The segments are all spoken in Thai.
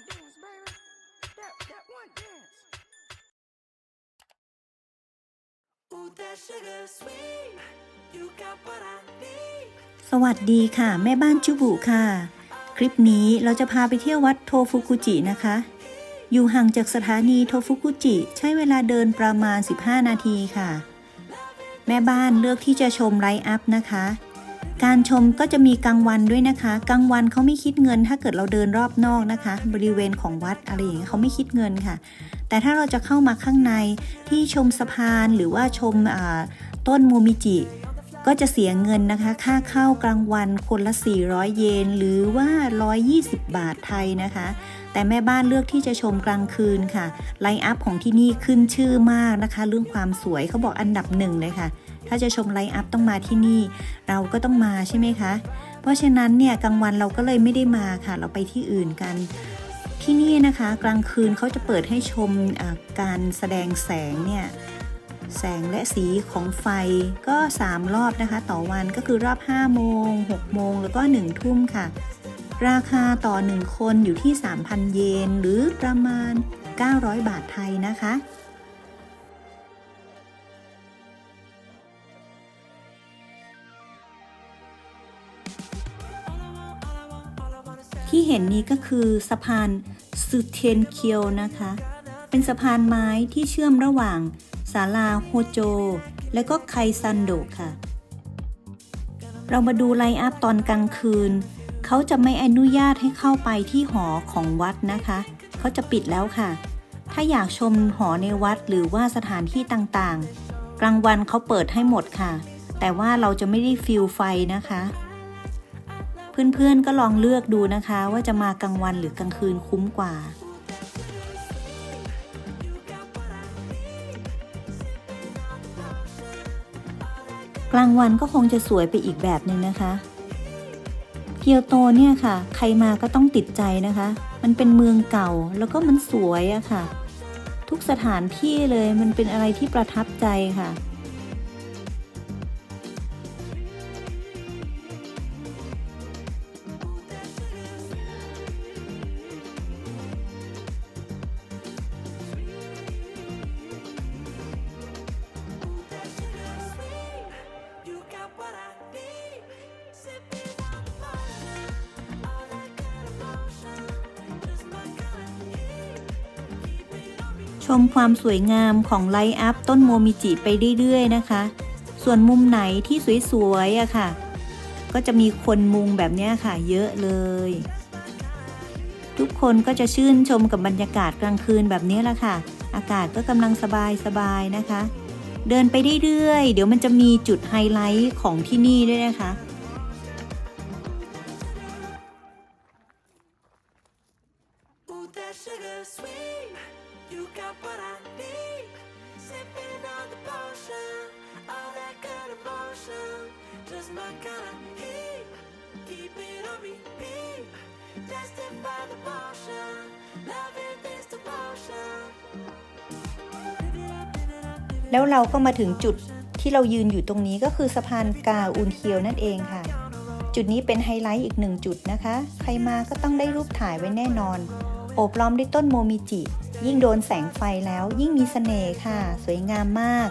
one dance, baby. That, that one dance. Ooh, that sugar sweet. You got what I need. สวัสดีค่ะ แม่บ้านชุบุค่ะ คลิปนี้เราจะพาไปเที่ยววัดโทฟุกุจินะคะ อยู่ห่างจากสถานีโทฟุกุจิ ใช้เวลาเดินประมาณ 15 นาทีค่ะ แม่บ้านเลือกที่จะชมไลฟ์อัพนะคะ การชมก็จะมีกลางวันด้วยนะคะ กลางวันเขาไม่คิดเงิน ถ้าเกิดเราเดินรอบนอกนะคะ บริเวณของวัดอะไรอย่างเงี้ยเขาไม่คิดเงินค่ะ แต่ถ้าเราจะเข้ามาข้างในที่ชมสะพานหรือว่าชมต้นโมมิจิ ก็จะเสียเงินนะคะ ค่าเข้ากลางวันคนละ 400 เยน หรือว่า 120 บาทไทยนะคะ แต่แม่บ้านเลือกที่จะชมกลางคืนค่ะ ไลน์อัพของที่นี่ขึ้นชื่อมากนะคะ เรื่องความสวยเขาบอกอันดับหนึ่งเลยค่ะ ถ้าจะชมไลน์อัพต้องมาที่นี่ เราก็ต้องมาใช่ไหมคะ เพราะฉะนั้นเนี่ยกลางวันเราก็เลยไม่ได้มาค่ะ เราไปที่อื่นกันที่นี่นะคะ กลางคืนเขาจะเปิดให้ชมการแสดงแสงเนี่ยแสงและสีของไฟก็ 3 รอบนะคะ ต่อวันก็คือรอบ 5 โมง 6 โมง แล้วก็ 1 ทุ่มค่ะ ราคาต่อ 1 คนอยู่ที่ 3,000 เยน หรือประมาณ 900 บาทไทยนะคะ ที่เห็นนี้ก็คือสะพานสุเทนเคียวนะคะ เป็นสะพานไม้ที่เชื่อมระหว่างศาลาโฮโจ และก็ไคซันโดค่ะ เรามาดูไลน์อัพตอนกลางคืน เขาจะไม่อนุญาตให้เข้าไปที่หอของวัดนะคะ เขาจะปิดแล้วค่ะ ถ้าอยากชมหอในวัดหรือว่าสถานที่ต่างๆ กลางวันเขาเปิดให้หมดค่ะ แต่ว่าเราจะไม่ได้ฟิลไฟนะคะ เพื่อนๆก็ลองเลือกดูนะคะ ว่าจะมากลางวันหรือกลางคืนคุ้มกว่า กลางวันก็คงจะสวยไปอีกแบบหนึ่งนะคะเกียวโตเนี่ยค่ะ ใครมาก็ต้องติดใจนะคะ มันเป็นเมืองเก่าแล้วก็มันสวยอะค่ะ ทุกสถานที่เลยมันเป็นอะไรที่ประทับใจค่ะ มความสวยงามของไลท์อัพต้นโมมิจิไปเรื่อยๆนะคะ ส่วนมุมไหนที่สวยๆอะค่ะ ก็จะมีคนมุงแบบเนี้ยค่ะ เยอะเลย ทุกคนก็จะชื่นชมกับบรรยากาศกลางคืนแบบนี้แหละค่ะ อากาศก็กำลังสบายๆนะคะ เดินไปเรื่อยๆเดี๋ยวมันจะมีจุดไฮไลท์ของที่นี่ด้วยนะคะ You got what I need. Sipping on the potion. All that good emotion. Just my kind of heat. Keep it on repeat. Tested by the potion. Loving this devotion. แล้วเราก็มาถึงจุดที่เรายืนอยู่ตรงนี้ก็คือสะพานกาอุนเคียวนั่นเองค่ะ จุดนี้เป็นไฮไลท์อีกหนึ่งจุดนะคะ ใครมาก็ต้องได้รูปถ่ายไว้แน่นอน โอบล้อมด้วยต้นโมมิจิ ยิ่งโดนแสงไฟแล้วยิ่งมีเสน่ห์ค่ะ สวยงามมาก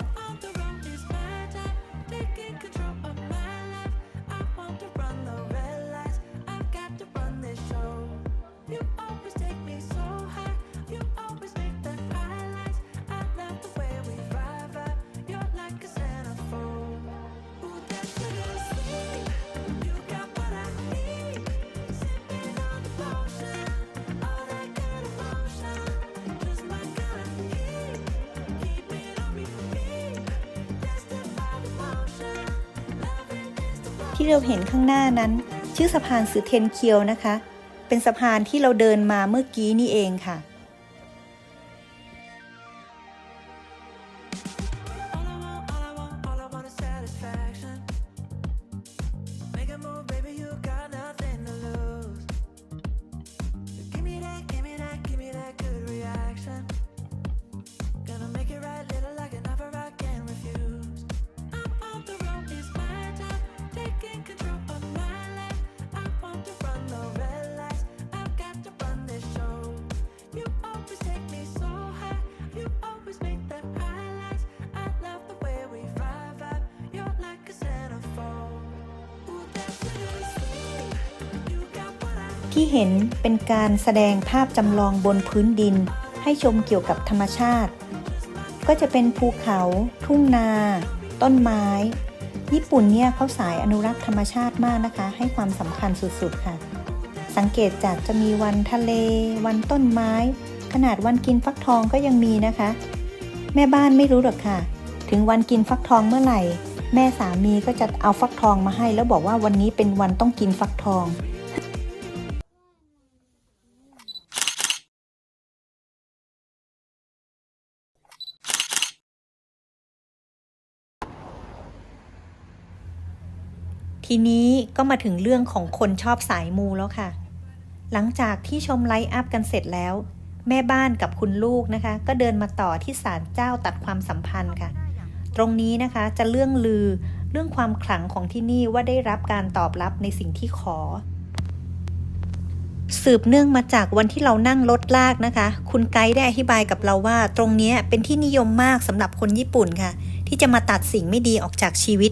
ที่เราเห็นข้างหน้านั้น ชื่อสะพานสือเทนเคียวนะคะ เป็นสะพานที่เราเดินมาเมื่อกี้นี่เองค่ะ ที่เห็นเป็นการแสดงภาพจำลองบนพื้นดิน ให้ชมเกี่ยวกับธรรมชาติ ก็จะเป็นภูเขา ทุ่งนา ต้นไม้ ญี่ปุ่นเนี่ยเขาสายอนุรักษ์ธรรมชาติมากนะคะ ให้ความสำคัญสุดๆค่ะ สังเกตจากจะมีวันทะเล วันต้นไม้ ขนาดวันกินฟักทองก็ยังมีนะคะ แม่บ้านไม่รู้หรอกค่ะ ถึงวันกินฟักทองเมื่อไหร่ แม่สามีก็จะเอาฟักทองมาให้ แล้วบอกว่าวันนี้เป็นวันต้องกินฟักทอง ทีนี้ก็มาถึงเรื่องของคนชอบสายมูแล้วค่ะ หลังจากที่ชมไลฟ์อัพกันเสร็จแล้ว แม่บ้านกับคุณลูกนะคะ ก็เดินมาต่อที่ศาลเจ้าตัดความสัมพันธ์ค่ะ ตรงนี้นะคะจะเรื่องลือเรื่องความขลังของที่นี่ว่าได้รับการตอบรับในสิ่งที่ขอ สืบเนื่องมาจากวันที่เรานั่งรถลากนะคะ คุณไกด์ได้อธิบายกับเราว่า ตรงนี้เป็นที่นิยมมากสำหรับคนญี่ปุ่นค่ะ ที่จะมาตัดสิ่งไม่ดีออกจากชีวิต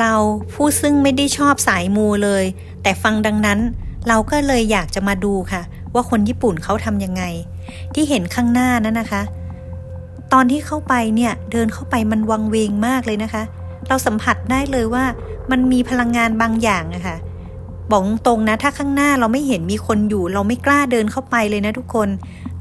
เราผู้ซึ่งไม่ได้ชอบสายมูเลย แต่ฟังดังนั้น เราก็เลยอยากจะมาดูค่ะ ว่าคนญี่ปุ่นเขาทำยังไง ที่เห็นข้างหน้านั้นนะคะ ตอนที่เข้าไปเนี่ยเดินเข้าไปมันวังเวงมากเลยนะคะ เราสัมผัสได้เลยว่ามันมีพลังงานบางอย่างอะค่ะบอกตรงนะถ้าข้างหน้าเราไม่เห็นมีคนอยู่ เราไม่กล้าเดินเข้าไปเลยนะทุกคน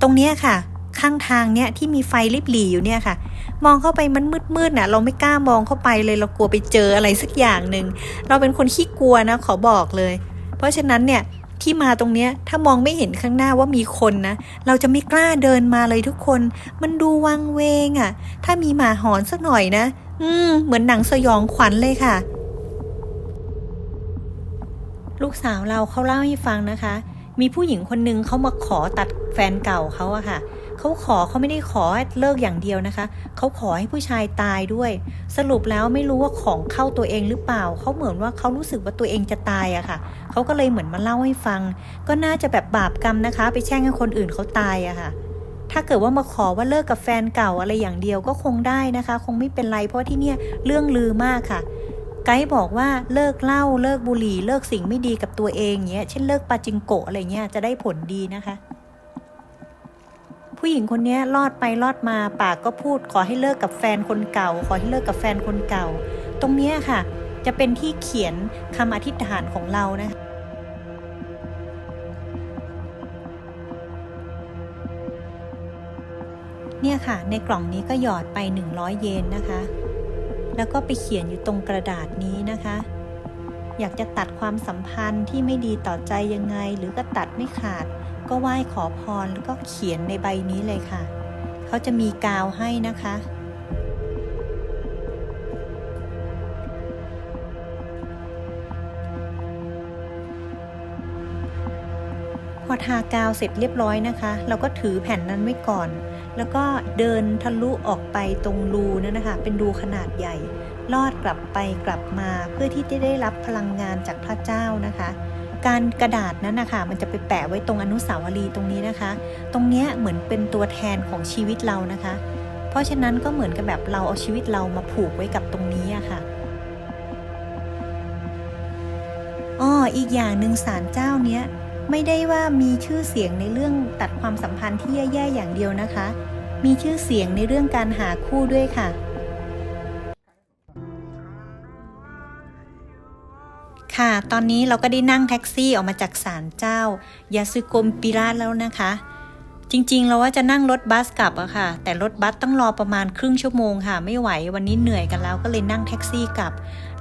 ตรงเนี้ค่ะ ข้างทางเนี้ยที่มีไฟริบหรี่อยู่เนี่ยค่ะ มองเข้าไปมันมืดๆน่ะ เราไม่กล้ามองเข้าไปเลยเรากลัวไปเจออะไรสักอย่างหนึ่งเราเป็นคนขี้กลัวนะขอบอกเลย เพราะฉะนั้นเนี่ยที่มาตรงเนี้ยถ้ามองไม่เห็นข้างหน้าว่ามีคนนะ เราจะไม่กล้าเดินมาเลยทุกคน มันดูวังเวงอะ่ะ ถ้ามีหมาหอนสักหน่อยนะ อืม เหมือนหนังสยองขวัญเลยค่ะ ลูกสาวเราเขาเล่าให้ฟังนะคะ มีผู้หญิงคนหนึ่งเขามาขอตัดแฟนเก่าเขาอะค่ะ เขาขอเขาไม่ได้ขอให้เลิกอย่างเดียวนะคะ เขาขอให้ผู้ชายตายด้วย สรุปแล้วไม่รู้ว่าของเข้าตัวเองหรือเปล่า เขาเหมือนว่าเขารู้สึกว่าตัวเองจะตายอะค่ะ เขาก็เลยเหมือนมาเล่าให้ฟัง ก็น่าจะแบบบาปกรรมนะคะ ไปแช่งให้คนอื่นเขาตายอะค่ะ ถ้าเกิดว่ามาขอว่าเลิกกับแฟนเก่าอะไรอย่างเดียวก็คงได้นะคะ คงไม่เป็นไรเพราะที่เนี่ยเรื่องลือมากค่ะไกด์บอกว่าเลิกเหล้าเลิกบุหรี่ เลิกสิ่งไม่ดีกับตัวเองเงี้ยเช่นเลิกปาจิงโกะอะไรเงี้ยจะได้ผลดีนะคะ ผู้หญิงคนนี้รอดไปรอดมาปากก็พูด ขอให้เลิกกับแฟนคนเก่า ขอให้เลิกกับแฟนคนเก่า ตรงเนี้ยค่ะ จะเป็นที่เขียนคำอธิษฐานของเรานะคะเนี่ยค่ะ ในกล่องนี้ก็หยอดไป 100 เยนนะคะ แล้วก็ไปเขียนอยู่ตรงกระดาษนี้นะคะ อยากจะตัดความสัมพันธ์ที่ไม่ดีต่อใจยังไง หรือก็ตัดไม่ขาด ก็ไหว้ขอพรแล้วก็เขียนในใบนี้เลยค่ะ เขาจะมีกาวให้นะคะ พอทากาวเสร็จเรียบร้อยนะคะ เราก็ถือแผ่นนั้นไว้ก่อน แล้วก็เดินทะลุออกไปตรงรูนั่นนะคะ เป็นรูขนาดใหญ่ ลอดกลับไปกลับมาเพื่อที่จะได้รับพลังงานจากพระเจ้านะคะ การกระดาษนั้นนะคะมันจะไปแปะไว้ตรงอนุสาวรีย์ตรงนี้นะคะ ตรงเนี้ยเหมือนเป็นตัวแทนของชีวิตเรานะคะ เพราะฉะนั้นก็เหมือนกับแบบเราเอาชีวิตเรามาผูกไว้กับตรงนี้อะค่ะอ้ออีกอย่างหนึ่งศาลเจ้าเนี้ยไม่ได้ว่ามีชื่อเสียงในเรื่องตัดความสัมพันธ์ที่แย่ๆอย่างเดียวนะคะ มีชื่อเสียงในเรื่องการหาคู่ด้วยค่ะ ค่ะ ตอนนี้เราก็ได้นั่งแท็กซี่ออกมาจากศาลเจ้ายาซึโกมปิราแล้วนะคะ จริงๆ เราว่าจะนั่งรถบัสกลับอะค่ะ แต่รถบัสต้องรอประมาณครึ่งชั่วโมงค่ะ ไม่ไหววันนี้เหนื่อยกันแล้วก็เลยนั่งแท็กซี่กลับ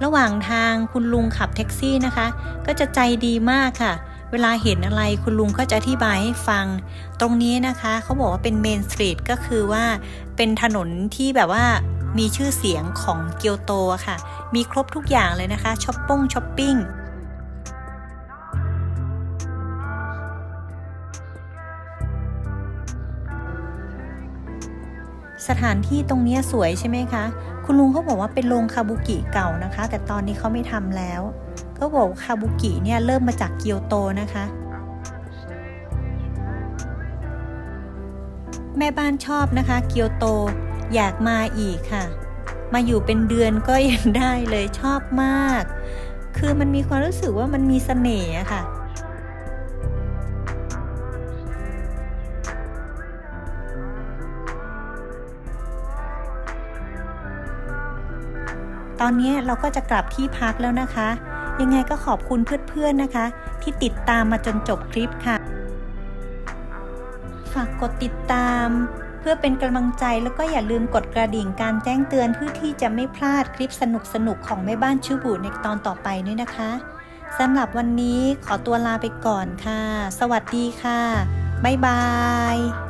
ระหว่างทางคุณลุงขับแท็กซี่นะคะ ก็จะใจดีมากค่ะเวลาเห็นอะไรคุณลุงก็จะอธิบายให้ฟัง ตรงนี้นะคะเขาบอกว่าเป็นเมนสตรีทก็คือว่าเป็นถนนที่แบบว่า มีชื่อเสียงของเกียวโตค่ะ มีครบทุกอย่างเลยนะคะช้อปปิ้งช้อปปิ้งสถานที่ตรงนี้สวยใช่ไหมคะ คุณลุงเขาบอกว่าเป็นโรงคาบุกิเก่านะคะ แต่ตอนนี้เขาไม่ทำแล้ว ก็บอกคาบุกิเนี่ยเริ่มมาจากเกียวโตนะคะ แม่บ้านชอบนะคะ เกียวโต อยากมาอีกค่ะ มาอยู่เป็นเดือนก็ยังได้เลยชอบมาก คือมันมีความรู้สึกว่ามันมีเสน่ห์ค่ะตอนนี้เราก็จะกลับที่พักแล้วนะคะ ยังไงก็ขอบคุณเพื่อนๆนะคะ ที่ติดตามมาจนจบคลิปค่ะ ฝากกดติดตาม พื่อเป็นกำลังใจแล้วก็อย่าลืมกดกระดิ่งการแจ้งเตือนเพื่อที่จะไม่พลาดคลิปสนุกๆของแม่บ้านชูบูในตอนต่อไปด้วยนะคะสำหรับวันนี้ขอตัวลาไปก่อนค่ะ สวัสดีค่ะ บ๊ายบาย